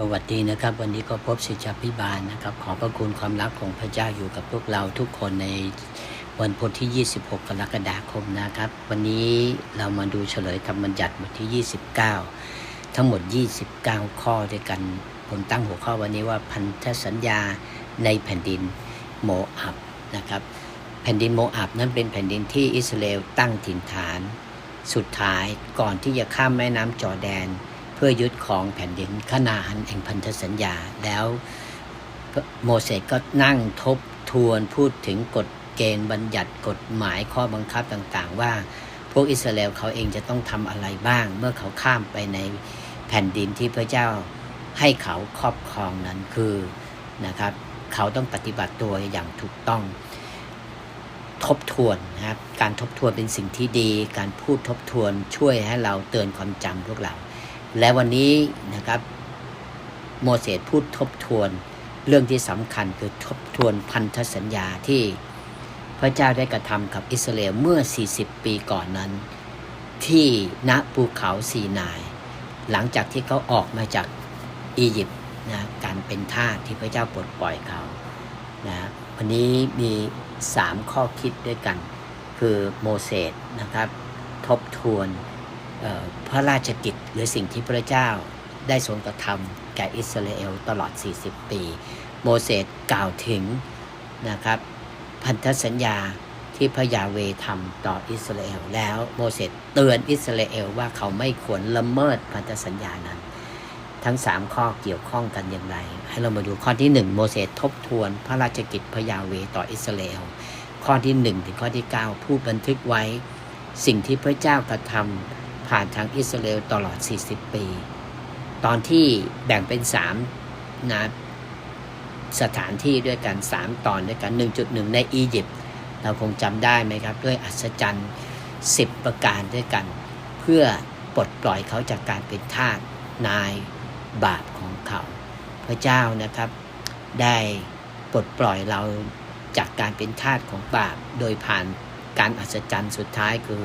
สวัสดีนะครับ วันนี้ก็พบศิษยาพิบาลนะครับ ขอพระคุณความรักของพระเจ้าอยู่กับพวกเราทุกคนในวันพุธที่ 26 กรกฎาคมนะครับ วันนี้เรามาดูเฉลยธรรมบัญญัติบทที่ 29 ทั้งหมด 29 ข้อด้วยกันผมตั้งหัวข้อวันนี้ว่าพันธสัญญาในแผ่นดินโมอับนะครับ แผ่นดินโมอับนั้นเป็นแผ่นดินที่อิสราเอลตั้งถิ่นฐาน สุดท้ายก่อนที่จะข้ามแม่น้ำจอแดน เพื่อยึดของแผ่นดินขนาหันแห่งพันธสัญญาแล้วโมเสสก็นั่งทบทวนพูดถึงกฎเกณฑ์บัญญัติกฎหมายข้อบังคับต่างๆ ว่า พวกอิสราเอลเขาเองจะต้องทำอะไรบ้าง เมื่อเขาข้ามไปในแผ่นดินที่พระเจ้าให้เขาครอบครองนั้นคือนะครับ เขาต้องปฏิบัติตัวอย่างถูกต้อง ทบทวนนะครับ การทบทวนเป็นสิ่งที่ดี การพูดทบทวนช่วยให้เราเตือนความจำพวกเรา และวันนี้นะครับโมเสสพูดทบทวนเรื่องที่สำคัญคือทบทวนพันธสัญญาที่พระเจ้าได้กระทำกับอิสราเอลเมื่อ 40 ปีก่อนนั้น ที่ณภูเขาซีนาย หลังจากที่เขาออกมาจากอียิปต์นะการเป็นทาสที่พระเจ้าปลดปล่อยเขานะวันนี้มี 3 ข้อคิดด้วยกัน คือโมเสสนะครับ ทบทวน พระราชกิจหรือสิ่งที่พระเจ้าได้ทรงกระทำแก่อิสราเอลตลอด 40 ปี โมเสสกล่าวถึงนะครับพันธสัญญาที่พระยาเวทำต่ออิสราเอลแล้วโมเสสเตือนอิสราเอลว่าเขาไม่ควรละเมิดพันธสัญญานั้น ทั้ง 3 ข้อเกี่ยวข้องกันอย่างไร ให้เรามาดูข้อที่ 1 โมเสสทบทวนพระราชกิจพระยาเวต่ออิสราเอลข้อที่ 1 ถึงข้อที่ 9 ผู้บันทึกไว้ สิ่งที่พระเจ้ากระทำ ผ่านทางอิสราเอลตลอด 40 ปี ตอนที่แบ่งเป็น3นะสถานที่ด้วยกัน 3 ตอนด้วยกัน 1.1 ในอียิปต์เราคงจำได้ไหมครับ ด้วยอัศจรรย์ 10 ประการด้วยกัน เพื่อปลดปล่อยเขาจากการเป็นทาสนายบาปของเขา พระเจ้านะครับ ได้ปลดปล่อยเราจากการเป็นทาสของบาป โดยผ่านการอัศจรรย์สุดท้ายคือ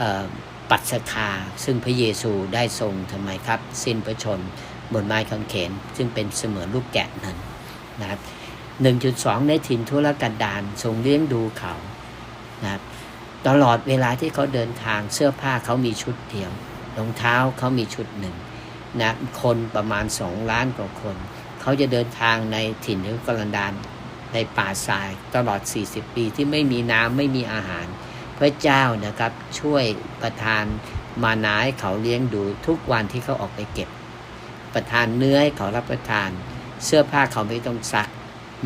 อ ปัสคา ซึ่งพระเยซูได้ทรงทำไมครับ สิ้นพระชนม์บนไม้กางเขน ซึ่งเป็นเสมือนลูกแกะนั้นนะครับ1.2 ในถิ่นทุรกันดารทรงเลี้ยงดูเขานะครับตลอดเวลาที่เขาเดินทางเสื้อผ้าเขามีชุดเดียวรองเท้าเขามีชุดหนึ่งนะคนประมาณสองล้านกว่าคน เขาจะเดินทางในถิ่นทุรกันดารในป่าทรายตลอด 40 ปีที่ไม่มีน้ำไม่มีอาหาร พระเจ้านะครับช่วยประทานมานาให้เขาเลี้ยงดูทุกวันที่เขาออกไปเก็บ ประทานเนื้อให้เขารับประทาน เสื้อผ้าเขาไม่ต้องซัก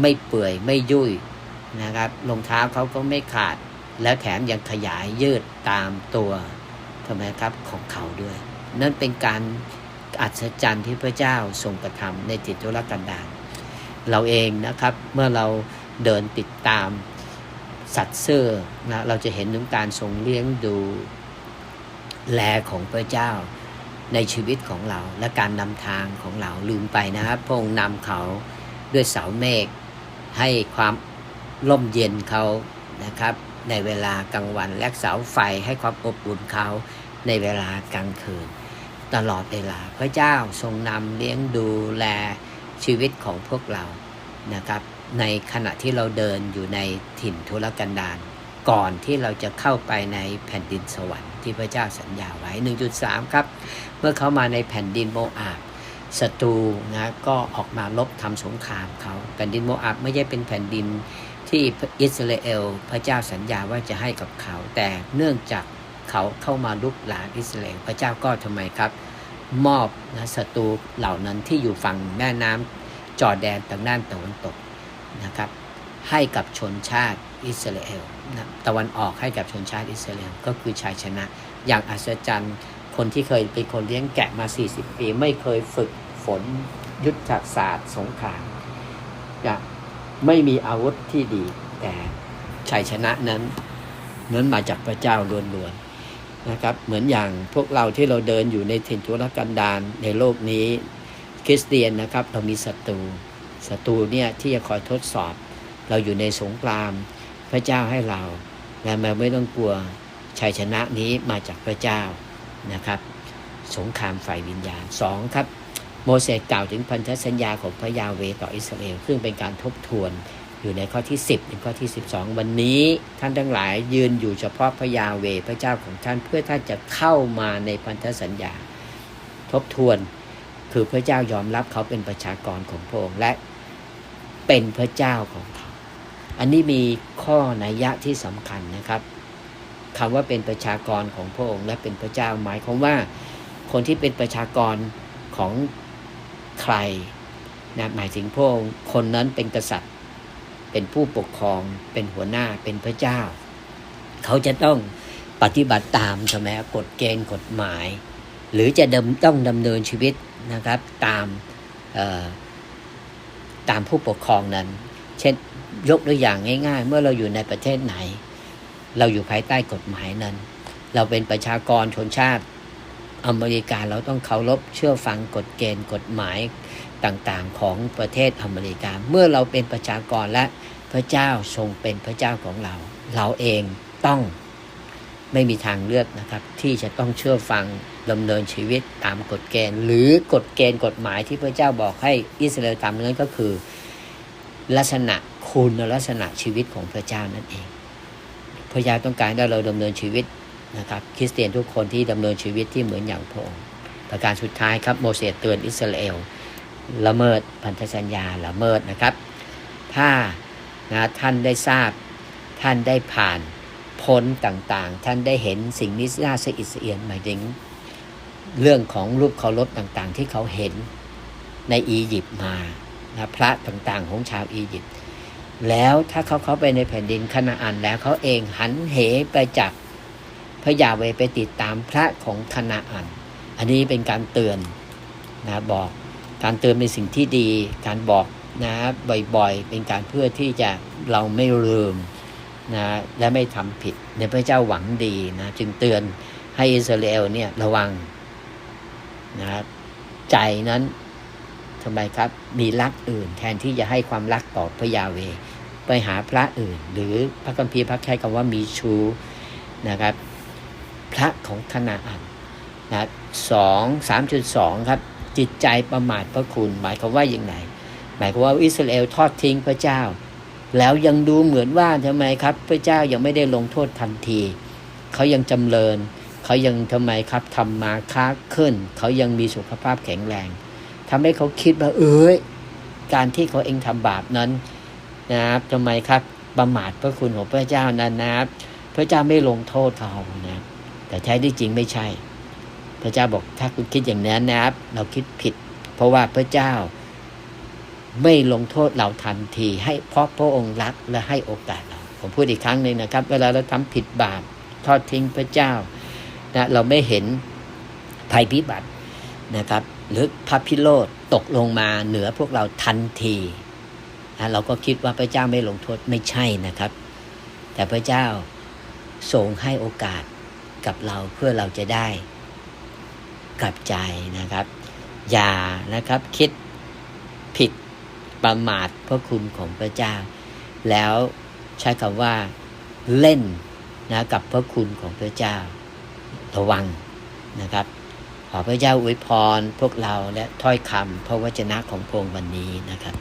ไม่เปื่อยไม่ยุ่ยนะครับรองเท้าเขาก็ไม่ขาด แล้วแถมยังขยายยืดตามตัวทำไมครับของเขาด้วย นั่นเป็นการอัศจรรย์ที่พระเจ้าทรงกระทำในจิตตุรกันดารเราเองนะครับเมื่อเราเดินติดตาม สัตว์เสื้อนะเราจะเห็นถึงการทรงเลี้ยงดูแลของพระเจ้าในชีวิตของเราและการนำทางของเราลืมไปนะครับพระองค์นำเขาด้วยเสาเมฆให้ความร่มเย็นเขานะครับ ในเวลากลางวันและเสาไฟให้ความอบอุ่นเขาในเวลากลางคืน ตลอดเวลาพระเจ้าทรงนำเลี้ยงดูแลชีวิตของพวกเรานะครับ ในขณะที่เราเดินอยู่ในถิ่นทุรกันดารก่อนที่เราจะเข้าไปในแผ่นดินสวรรค์ที่พระเจ้าสัญญาไว้ 1.3 ครับ เมื่อเขามาในแผ่นดินโมอาบศัตรูนะก็ออกมาลบทำสงครามเขาแผ่นดินโมอาบไม่ใช่เป็นแผ่นดินที่อิสราเอล พระเจ้าสัญญาว่าจะให้กับเขา แต่เนื่องจากเขาเข้ามาลุกหลานอิสราเอลพระเจ้าก็ทำไมครับ มอบนะศัตรูเหล่านั้นที่อยู่ฝั่งแม่น้ำจอแดนทางด้านตะวันตก นะครับให้กับชนชาติอิสราเอลนะตะวันออกให้กับชนชาติอิสราเอลก็คือชัยชนะ อย่างอัศจรรย์คนที่เคยเป็นคนเลี้ยงแกะมา 40 ปี ไม่เคยฝึกฝนยุทธศาสตร์สงครามจะไม่มีอาวุธที่ดี แต่ชัยชนะนั้นนั้นมาจากพระเจ้าล้วนๆนะครับ เหมือนอย่างพวกเราที่เราเดินอยู่ในถิ่นทุรกันดารในโลกนี้คริสเตียนนะครับ เรามีศัตรู ศัตรูเนี่ยที่จะคอยทดสอบ เราอยู่ในสงคราม พระเจ้าให้เราและเราไม่ต้องกลัวชัยชนะนี้มาจากพระเจ้านะครับ สงครามฝ่ายวิญญาณสองครับโมเสสกล่าวถึงพันธสัญญาของพระยาเวต่ออิสราเอลซึ่งเป็นการทบทวนอยู่ในข้อที่ 10 ถึงข้อที่ 12 วันนี้ท่านทั้งหลายยืนอยู่เฉพาะพระยาเวพระเจ้าของท่านเพื่อท่านจะเข้ามาในพันธสัญญา ทบทวน คือพระเจ้ายอมรับเขาเป็นประชากรของพระองค์และ เป็นพระเจ้าของเขา อันนี้มีข้อนัยยะที่สำคัญนะครับคำว่าเป็นประชากรของพระองค์และเป็นพระเจ้าหมายความว่า คนที่เป็นประชากรของใครนะหมายถึงพระองค์คนนั้นเป็นกษัตริย์ เป็นผู้ปกครอง เป็นหัวหน้าเป็นพระเจ้า เขาจะต้องปฏิบัติตามใช่ไหมกฎเกณฑ์กฎหมาย หรือจะดต้องดำเนินชีวิตนะครับตาม ตามผู้ปกครองนั้น เช่นยกตัวอย่างง่าย ๆ เมื่อเราอยู่ในประเทศไหน เราอยู่ภายใต้กฎหมายนั้น เราเป็นประชากรชนชาติอเมริกาเราต้องเคารพเชื่อฟังกฎเกณฑ์กฎหมายต่างๆของประเทศอเมริกา เมื่อเราเป็นประชากรและพระเจ้าทรงเป็นพระเจ้าของเรา เราเองต้อง ไม่มีทางเลือกนะครับ ที่จะต้องเชื่อฟังดำเนินชีวิตตามกฎเกณฑ์ หรือกฎเกณฑ์กฎหมายที่พระเจ้าบอกให้อิสราเอลทำนั้นก็คือ ลักษณะคุณลักษณะชีวิตของพระเจ้านั่นเอง พระเจ้าต้องการให้เราดำเนินชีวิตนะครับ คริสเตียนทุกคนที่ดำเนินชีวิตที่เหมือนอย่างพระองค์ประการสุดท้ายครับโมเสสเตือนอิสราเอลละเมิดพันธสัญญาละเมิดนะครับ ถ้านะท่านได้ทราบท่านได้ผ่าน พ้นต่างๆ ท่านได้เห็นสิ่งนี้น่าสะอิดสะเอียนหมายถึงเรื่องของรูปเคารพต่างๆ ที่เขาเห็นในอียิปต์มานะพระต่างๆ ของชาวอียิปต์แล้วถ้าเขาเข้าไปในแผ่นดินคณาอันแล้วเขาเองหันเหไปจากพระยาเวไปติดตามพระของคณาอัน อันนี้เป็นการเตือนนะบอกการเตือนเป็นสิ่งที่ดี การบอกนะบ่อยๆ เป็นการเพื่อที่จะเราไม่ลืม นะและไม่ทำผิดในพระเจ้าหวังดีนะจึงเตือนให้อิสราเอลเนี่ยระวังนะใจนั้นทำไมครับ มีรักอื่น แทนที่จะให้ความรักต่อพระยาเว ไปหาพระอื่น หรือพระคัมภีร์พักใช้คำว่ามีชูนะครับ พระของคณาอันนะสองสามจุดสองครับ จิตใจประมาทพระคุณ หมายความว่าอย่างไรหมายความว่าอิสราเอลทอดทิ้งพระเจ้า แล้วยังดูเหมือนว่าทำไมครับ พระเจ้ายังไม่ได้ลงโทษทันที เขายังจำเริญ เขายังทำไมครับทำมาค้าขึ้น เขายังมีสุขภาพแข็งแรงทำให้เขาคิดว่าเอ้ยการที่เขาเองทำบาปนั้นนะครับทำไมครับประมาทพระคุณของพระเจ้านั้นนะครับ พระเจ้าไม่ลงโทษเขานะแต่แท้ที่จริงไม่ใช่ พระเจ้าบอกถ้าคุณคิดอย่างนั้นนะครับ เราคิดผิด เพราะว่าพระเจ้า ไม่ลงโทษเราทันที ให้เพราะพระองค์รักและให้โอกาสเราผมพูดอีกครั้งหนึ่งนะครับ เวลาเราทำผิดบาปทอดทิ้งพระเจ้านะเราไม่เห็นภัยพิบัตินะครับ หรือพระพิโรธตกลงมาเหนือพวกเราทันทีนะเราก็คิดว่าพระเจ้าไม่ลงโทษไม่ใช่นะครับ แต่พระเจ้าทรงให้โอกาสกับเราเพื่อเราจะได้กลับใจนะครับ อย่านะครับคิดผิด ประมาทพระคุณของพระเจ้า แล้วใช้คำว่าเล่นนะกับพระคุณของพระเจ้าระวังนะครับ ขอพระเจ้าอวยพรพวกเราและถ้อยคำพระวจนะของพระองค์วันนี้นะครับ